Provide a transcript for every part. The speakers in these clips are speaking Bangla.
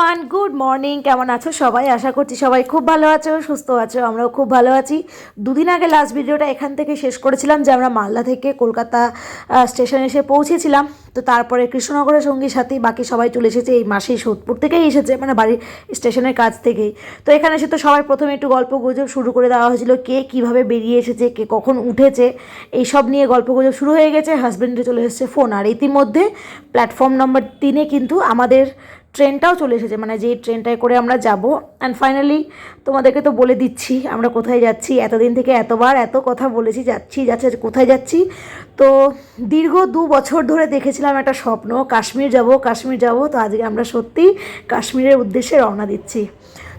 এভরিওয়ান গুড মর্নিং কেমন আছো সবাই? আশা করছি সবাই খুব ভালো আছো, সুস্থ আছো, আমরাও খুব ভালো আছি। দুদিন আগে লাস্ট ভিডিওটা এখান থেকে শেষ করেছিলাম, যে আমরা মালদা থেকে কলকাতা স্টেশনে এসে পৌঁছেছিলাম। তো তারপরে কৃষ্ণনগরের সঙ্গী সাথী, বাকি সবাই চলে এসেছে এই মাসেই সোদপুর থেকেই এসেছে মানে বাড়ির স্টেশনের কাছ থেকেই। তো এখানে এসে তো সবাই প্রথমে একটু গল্প গুজব শুরু করে দেওয়া হয়েছিল, কে কীভাবে বেরিয়ে এসেছে, কে কখন উঠেছে এই সব নিয়ে গল্প গুজব শুরু হয়ে গেছে হাজব্যান্ডে চলে এসেছে ফোন আর ইতিমধ্যে প্ল্যাটফর্ম নম্বর তিনে কিন্তু আমাদের ট্রেনটাও চলে এসেছে মানে যেই ট্রেনটায় করে আমরা যাব। অ্যান্ড ফাইনালি তোমাদেরকে তো বলে দিচ্ছি, আমরা কোথায় যাচ্ছি, এতদিন থেকে এতবার এত কথা বলেছি, যাচ্ছি, যাচ্ছে কোথায় যাচ্ছি? তো দীর্ঘ দু বছর ধরে দেখেছিলাম একটা স্বপ্ন, কাশ্মীর যাব কাশ্মীর যাব, তো আজকে আমরা সত্যি কাশ্মীরের উদ্দেশ্যে রওনা দিচ্ছি।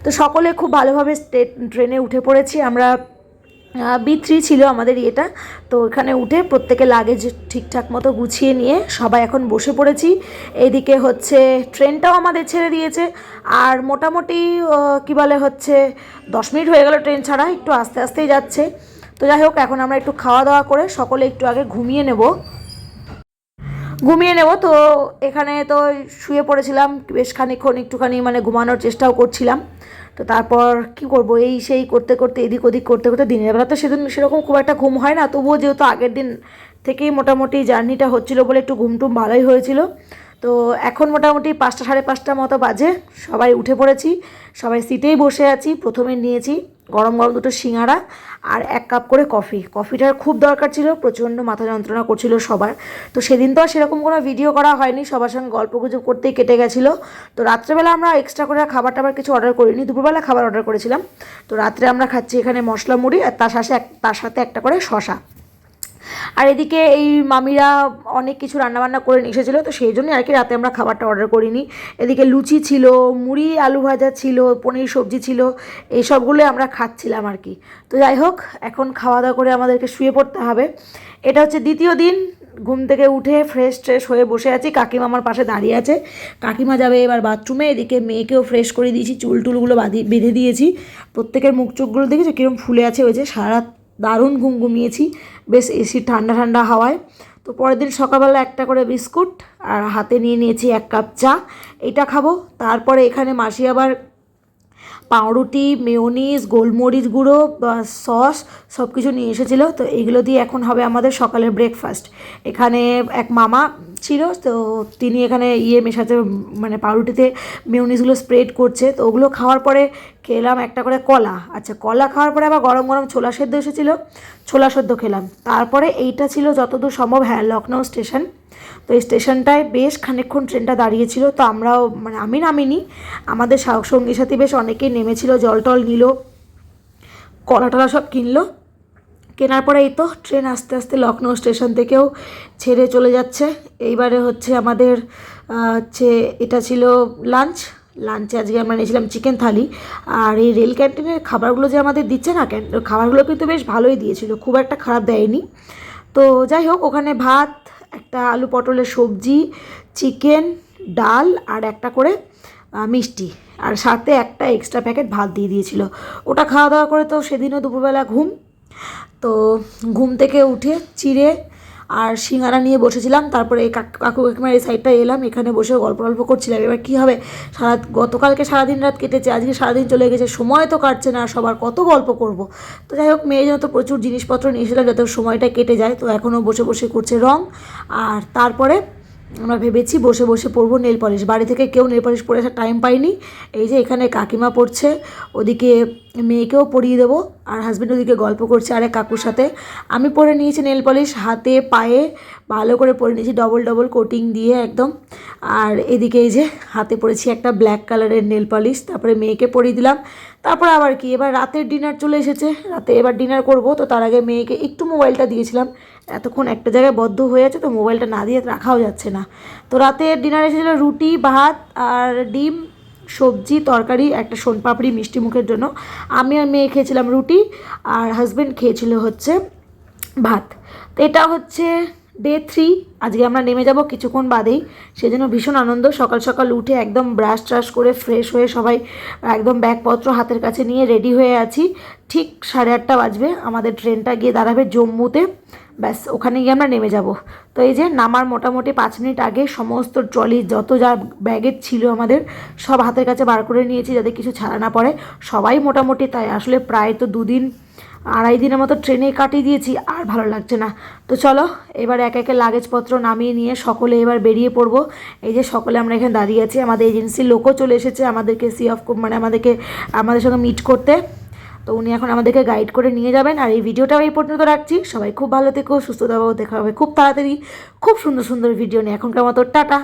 তো সকলে খুব ভালোভাবে ট্রেনে উঠে পড়েছি, আমরা বি থ্রি ছিল আমাদের ইয়েটা। তো এখানে উঠে প্রত্যেকে লাগেজ ঠিকঠাক মতো গুছিয়ে নিয়ে সবাই এখন বসে পড়েছি। এদিকে হচ্ছে ট্রেনটাও আমাদের ছেড়ে দিয়েছে। আর মোটামুটি কী বলে হচ্ছে, দশ মিনিট হয়ে গেল ট্রেন ছাড়া, একটু আস্তে আস্তেই যাচ্ছে। তো যাই হোক, এখন আমরা একটু খাওয়া দাওয়া করে সকলে একটু আগে ঘুমিয়ে নেব। ঘুমিয়ে নেব, তো এখানে তো শুয়ে পড়েছিলাম, বেশ খানিক্ষণ একটুখানি মানে ঘুমানোর চেষ্টাও করছিলাম। তো তারপর কি করব? এই সেই করতে করতে, এদিক ওদিক করতে করতে দিনের বেলা তো সেদিন সেরকম খুব একটা ঘুম হয় না। তবুও যেহেতু আগের দিন থেকেই মোটামুটি জার্নিটা হচ্ছিল বলে একটু ঘুমটুম ভালোই হয়েছিল। তো এখন মোটামুটি পাঁচটা, সাড়ে পাঁচটা মতো বাজে। সবাই উঠে পড়েছি। সবাই সিটেই বসে আছি। প্রথমে নিয়েছি গরম গরম দুটো সিঙাড়া আর এক কাপ করে কফি। কফিটার খুব দরকার ছিল, প্রচণ্ড মাথা যন্ত্রণা করছিল সবার। তো সেদিন তো আর সেরকম কোনো ভিডিও করা হয়নি। সবার সঙ্গে গল্প গুজব করতেই কেটে গেছিল। তো রাত্রেবেলা আমরা এক্সট্রা করে খাবার টাবার কিছু অর্ডার করিনি। দুপুরবেলা খাবার অর্ডার করেছিলাম। তো রাত্রে আমরা খাচ্ছি এখানে মশলা মুড়ি আর তার সাথে তার সাথে একটা করে শশা আর এদিকে এই মামিরা অনেক কিছু রান্নাবান্না করে নিয়ে এসেছিল, তো সেই জন্যই আর কি রাতে আমরা খাবারটা অর্ডার করিনি। এদিকে লুচি ছিল, মুড়ি, আলু ভাজা ছিল, পনির সবজি ছিল, এই সবগুলোই আমরা খাচ্ছিলাম আর কি। তো যাই হোক, এখন খাওয়া দাওয়া করে আমাদেরকে শুয়ে পড়তে হবে। এটা হচ্ছে দ্বিতীয় দিন, ঘুম থেকে উঠে ফ্রেশ ট্রেশ হয়ে বসে আছি। কাকিমা আমার পাশে দাঁড়িয়ে আছে। কাকিমা যাবে এবার বাথরুমে এদিকে মেয়েকেও ফ্রেশ করে দিয়েছি, চুল টুলগুলো বাঁধি বেঁধে দিয়েছি। প্রত্যেকের মুখ চোখগুলো দেখেছ কীরকম ফুলে আছে ওই যে? সারা দারুণ ঘুম ঘুমিয়েছি। বেশ এসি ঠান্ডা ঠান্ডা হাওয়ায়। তো পরের দিন সকালবেলা একটা করে বিস্কুট আর হাতে নিয়ে নিয়েছি এক কাপ চা। এটা খাব। তারপরে এখানে মাসি আবার পাউরুটি, মেয়নিজ, গোলমরিচ গুঁড়ো, বা সস সব কিছু নিয়ে এসেছিল। তো এইগুলো দিয়ে এখন হবে আমাদের সকালের ব্রেকফাস্ট এখানে এক মামা ছিল, তো তিনি এখানে ইয়ে মেশাতে মানে পাউরুটিতে মেয়নিজগুলো স্প্রেড করছে। তো ওগুলো খাওয়ার পরে খেলাম একটা করে কলা। আচ্ছা কলা খাওয়ার পরে আবার গরম গরম ছোলা সেদ্ধ এসেছিল। ছোলা সেদ্ধ খেলাম। তারপরে এইটা ছিল যতদূর সম্ভব হ্যাঁ লখনৌ স্টেশন। তো এই স্টেশনটায় বেশ খানিকক্ষণ ট্রেনটা দাঁড়িয়েছিল, তো আমরাও মানে আমি নামিনি। আমাদের সঙ্গী সাথী বেশ অনেকেই নেমেছিল, জল টল নিল, কলা টলা সব কিনলো। কেনার পরে এই তো ট্রেন আস্তে আস্তে লখনৌ স্টেশন থেকেও ছেড়ে চলে যাচ্ছে। এইবারে হচ্ছে আমাদের হচ্ছে এটা ছিল লাঞ্চ। লাঞ্চে আজকে আমরা নিয়েছিলাম চিকেন থালি। আর এই রেল ক্যান্টিনের খাবারগুলো যে আমাদের দিচ্ছে না খাবারগুলো কিন্তু বেশ ভালোই দিয়েছিল, খুব একটা খারাপ দেয়নি। তো যাই হোক, ওখানে ভাত একটা আলু পটলের সবজি চিকেন ডাল আর একটা করে মিষ্টি। আর সাথে একটা এক্সট্রা প্যাকেট ভাত দিয়ে দিয়েছিল। ওটা খাওয়া দাওয়া করে তো সেদিনও দুপুরবেলা ঘুম। তো ঘুম থেকে উঠে, চিড়ে আর সিঙ্গারা নিয়ে বসেছিলাম, তারপরে এই কাকু কাকিমার এই সাইডটা এলাম, এখানে বসে গল্প গল্প করছিলাম। এবার কী হবে? সারা গতকালকে সারাদিন রাত কেটেছে, আজকে সারাদিন চলে গেছে, সময় তো কাটছে না, সবার কত গল্প করব। তো যাই হোক মেয়ে যেন তো প্রচুর জিনিসপত্র নিয়েছিলাম যাতে সময়টা কেটে যায়। তো এখনও বসে বসে করছে রং, আর তারপরে আমরা ভেবেছি বসে বসে পরবো নেল পলিশ। বাড়ি থেকে কেউ নেল পলিশ পরে আসার টাইম পাইনি এই যে এখানে কাকিমা পড়ছে, ওদিকে মেয়েকেও পরিয়ে দেবো আর হাজব্যান্ড ওদিকে গল্প করছে আরে কাকুর সাথে। আমি পরে নিয়েছি নেল পলিশ, হাতে, পায়ে, ভালো করে পরে নিয়েছি ডবল ডবল কোটিং দিয়ে একদম। আর এদিকে এই যে হাতে পরেছি একটা ব্ল্যাক কালারের নেল পলিশ, তারপরে মেয়েকে পরিয়ে দিলাম। তারপর আবার কি? এবার রাতের ডিনার চলে এসেছে। রাতে এবার ডিনার করব। তো তার আগে মেয়েকে একটু মোবাইলটা দিয়েছিলাম। এতক্ষণ একটা জায়গায় বদ্ধ হয়ে আছে, তো মোবাইলটা না দিয়ে রাখাও যাচ্ছে না। তো রাতের ডিনার এসেছিল রুটি, ভাত আর ডিম, সবজি, তরকারি, একটা সোনপাপড়ি মিষ্টি মুখের জন্য। আমি আর মেয়ে খেয়েছিলাম রুটি আর হাজব্যান্ড খেয়েছিল হচ্ছে ভাত। তো এটা হচ্ছে ডে থ্রি আজকে আমরা নেমে যাব কিছুক্ষণ বাদেই। সেজন্য ভীষণ আনন্দ, সকাল সকাল উঠে একদম ব্রাশ ট্রাশ করে ফ্রেশ হয়ে সবাই একদম ব্যাগপত্র হাতের কাছে নিয়ে রেডি হয়ে আছি। ঠিক সাড়ে আটটা বাজবে, আমাদের ট্রেনটা গিয়ে দাঁড়াবে জম্মুতে। ব্যাস, ওখানে গিয়ে আমরা নেমে যাব। তো এই যে নামার মোটামুটি পাঁচ মিনিট আগে সমস্ত ট্রলি, যত যা ব্যাগের ছিল আমাদের, সব হাতের কাছে বার করে নিয়েছি যাতে কিছু ছাড়া না পড়ে। সবাই মোটামুটি তাই, আসলে প্রায় তো দুদিন, আড়াই দিনের মতো ট্রেনে কাটিয়ে দিয়েছি, আর ভালো লাগছে না। তো চলো, এবার এক একে লাগেজপত্র নামিয়ে নিয়ে সকলে এবার বেরিয়ে পড়ব। এই যে সকলে আমরা এখানে দাঁড়িয়ে আছি, আমাদের এজেন্সির লোকও চলে এসেছে আমাদেরকে সি অফ মানে আমাদেরকে, আমাদের সঙ্গে মিট করতে। তো উনি এখন আমাদেরকে গাইড করে নিয়ে যাবেন। আর এই ভিডিওটাও এই পর্যন্ত রাখছি। সবাই খুব ভালো থেকো, সুস্থ থাকো, দেখা হবে খুব তাড়াতাড়ি। খুব সুন্দর সুন্দর ভিডিও নিয়ে এখনকার মতো। টাটা!